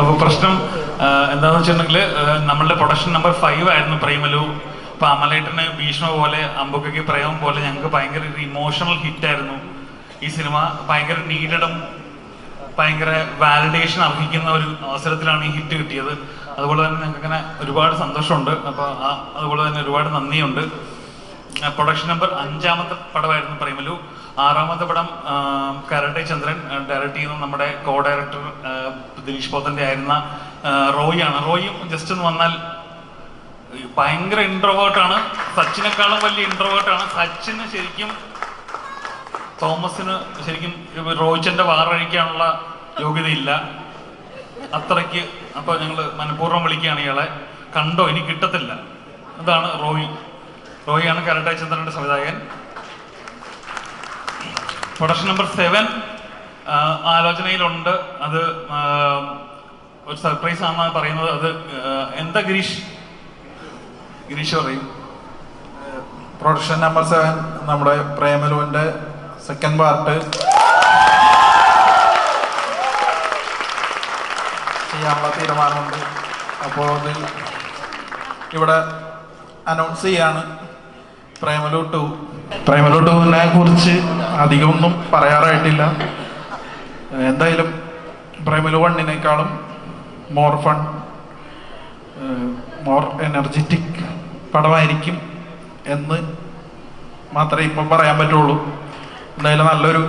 അപ്പോൾ പ്രശ്നം എന്താണെന്ന് വെച്ചിട്ടുണ്ടെങ്കിൽ നമ്മളുടെ പ്രൊഡക്ഷൻ നമ്പർ ഫൈവ് ആയിരുന്നു പ്രേമലു. അപ്പോൾ അമലേട്ടന് ഭീഷ്മ പോലെ അമ്പുക്കയ്ക്ക് പ്രേമം പോലെ ഞങ്ങൾക്ക് ഭയങ്കര ഒരു ഇമോഷണൽ ഹിറ്റായിരുന്നു ഈ സിനിമ ഭയങ്കര നീഡഡും ഭയങ്കര വാലിഡേഷൻ അർഹിക്കുന്ന ഒരു അവസരത്തിലാണ് ഈ ഹിറ്റ് കിട്ടിയത്. അതുപോലെ തന്നെ ഞങ്ങൾക്ക് അങ്ങനെ ഒരുപാട് സന്തോഷമുണ്ട്. അപ്പോൾ അതുപോലെ തന്നെ ഒരുപാട് നന്ദിയുണ്ട്. പ്രൊഡക്ഷൻ നമ്പർ അഞ്ചാമത്തെ പടമായിരുന്നു പ്രേമലു. ആറാമത്തെ പടം കരട്ടെ ചന്ദ്രൻ ഡയറക്റ്റ് ചെയ്യുന്ന നമ്മുടെ കോ ഡയറക്ടർ ദിനീഷ് പോത്തന്റെ ആയിരുന്ന റോയി ആണ്. റോയും ജസ്റ്റ് ഒന്ന് വന്നാൽ ഭയങ്കര ഇൻട്രോവേർട്ടാണ് സച്ചിനേക്കാളും വലിയ ഇൻട്രോവേർട്ടാണ് സച്ചിന് ശരിക്കും തോമസിന് ശരിക്കും റോയിച്ചന്റെ വാറഴിക്കാനുള്ള യോഗ്യതയില്ല. അത്രയ്ക്ക് അപ്പൊ ഞങ്ങൾ മനഃപൂർവം വിളിക്കുകയാണ് ഇയാളെ. കണ്ടോ ഇനി കിട്ടത്തില്ല. അതാണ് റോയി. റോയിയാണ് കരട്ടായി ചന്ദ്രന്റെ സംവിധായകൻ. പ്രൊഡക്ഷൻ നമ്പർ സെവൻ ആലോചനയിലുണ്ട്. അത് ഒരു സർപ്രൈസ് ആണെന്നാണ് പറയുന്നത്. അത് എന്താ ഗിരീഷ്? ഗിരീഷ് പറയും. പ്രൊഡക്ഷൻ നമ്പർ സെവൻ നമ്മുടെ പ്രേമലുവിന്റെ സെക്കൻഡ് പാർട്ട് ചെയ്യാനുള്ള തീരുമാനമുണ്ട്. അപ്പോൾ അത് ഇവിടെ അനൗൺസ് ചെയ്യാണ് പ്രേമലു ടു. പ്രേമലു ടുവിനെ കുറിച്ച് അധികമൊന്നും പറയാറായിട്ടില്ല. എന്തായാലും പ്രൈമൽ വണ്ണിനേക്കാളും മോർ ഫൺ മോർ എനർജറ്റിക് പടമായിരിക്കും എന്ന് മാത്രമേ ഇപ്പം പറയാൻ പറ്റുള്ളൂ. എന്തായാലും നല്ലൊരു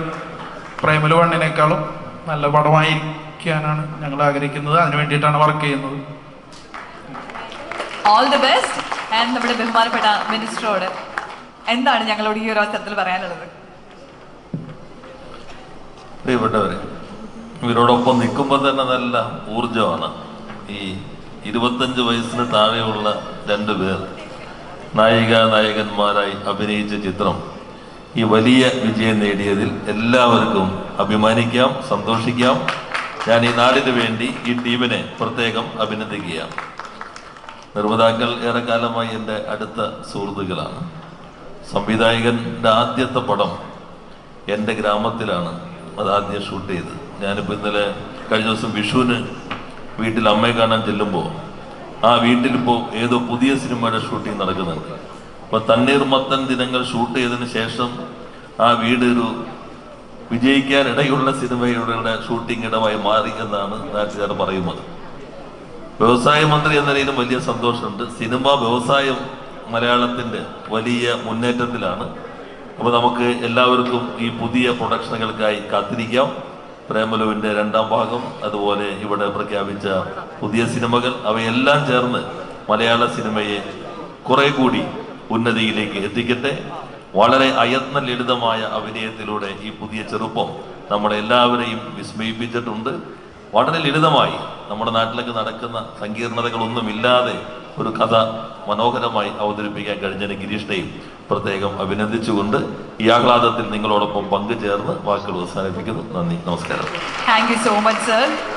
പ്രൈമൽ വണ്ണിനേക്കാളും നല്ല പടമായിരിക്കാനാണ് ഞങ്ങൾ ആഗ്രഹിക്കുന്നത്. അതിന് വേണ്ടിയിട്ടാണ് വർക്ക് ചെയ്യുന്നത്. ഓൾ ദി ബെസ്റ്റ് ആൻഡ് നമ്മുടെ ബഹുമാനപ്പെട്ട മിനിസ്റ്ററോട് എന്താണ് ഞങ്ങളോട് ഈ ഒരു അവസരത്തിൽ പറയാനുള്ളത്? പ്രിയപ്പെട്ടവരെ ഇവരോടൊപ്പം നിൽക്കുമ്പോൾ തന്നെ നല്ല ഊർജമാണ് ഈ ഇരുപത്തഞ്ച് വയസ്സിന് താഴെയുള്ള രണ്ട് പേർ നായിക നായകന്മാരായി അഭിനയിച്ച ചിത്രം. ഈ വലിയ വിജയം നേടിയതിൽ എല്ലാവർക്കും അഭിമാനിക്കാം സന്തോഷിക്കാം. ഞാൻ ഈ നാടിന് വേണ്ടി ഈ ടീമിനെ പ്രത്യേകം അഭിനന്ദിക്കുകയാണ്. നിർമ്മാതാക്കൾ ഏറെക്കാലമായി എന്റെ അടുത്ത സുഹൃത്തുക്കളാണ്. സംവിധായകന്റെ ആദ്യത്തെ പടം എന്റെ ഗ്രാമത്തിലാണ്. അത് ആദ്യം ഷൂട്ട് ചെയ്തത്. ഞാനിപ്പോൾ ഇന്നലെ കഴിഞ്ഞ ദിവസം വിഷുവിന് വീട്ടിൽ അമ്മയെ കാണാൻ ചെല്ലുമ്പോൾ ആ വീട്ടിലിപ്പോൾ ഏതോ പുതിയ സിനിമയുടെ ഷൂട്ടിംഗ് നടക്കുന്നുണ്ട്. അപ്പോൾ തണ്ണീർമത്തൻ ദിനങ്ങൾ ഷൂട്ട് ചെയ്തതിന് ശേഷം ആ വീട് ഒരു വിജയിക്കാനിടയുള്ള സിനിമയുടെ ഷൂട്ടിംഗ് ഇടമായി മാറി എന്നാണ് നാട്ടുകാർ പറയുന്നത്. വ്യവസായ മന്ത്രി എന്ന നിലയിലും വലിയ സന്തോഷമുണ്ട്. സിനിമ വ്യവസായം മലയാളത്തിന്റെ വലിയ മുന്നേറ്റത്തിലാണ്. അപ്പോൾ നമുക്ക് എല്ലാവർക്കും ഈ പുതിയ പ്രൊഡക്ഷനുകൾക്കായി കാത്തിരിക്കാം. പ്രേമലുവിന്റെ രണ്ടാം ഭാഗം അതുപോലെ ഇവിടെ പ്രഖ്യാപിച്ച പുതിയ സിനിമകൾ അവയെല്ലാം ചേർന്ന് മലയാള സിനിമയെ കുറെ കൂടി ഉന്നതിയിലേക്ക് എത്തിക്കട്ടെ. വളരെ അയത്ന ലളിതമായ അഭിനയത്തിലൂടെ ഈ പുതിയ ചെറുപ്പം നമ്മളെ എല്ലാവരെയും വിസ്മയിപ്പിച്ചിട്ടുണ്ട്. വളരെ ലളിതമായി നമ്മുടെ നാട്ടിലൊക്കെ നടക്കുന്ന സങ്കീർണതകളൊന്നുമില്ലാതെ ഒരു കഥ മനോഹരമായി അവതരിപ്പിക്കാൻ കഴിഞ്ഞതിന് ഗിരീഷിനെയും പ്രത്യേകം അഭിനന്ദിച്ചുകൊണ്ട് ഈ ആഹ്ലാദത്തിൽ നിങ്ങളോടൊപ്പം പങ്കുചേർന്ന് വാക്കുകൾ അവസാനിപ്പിക്കുന്നു. നന്ദി. നമസ്കാരം. Thank you so much sir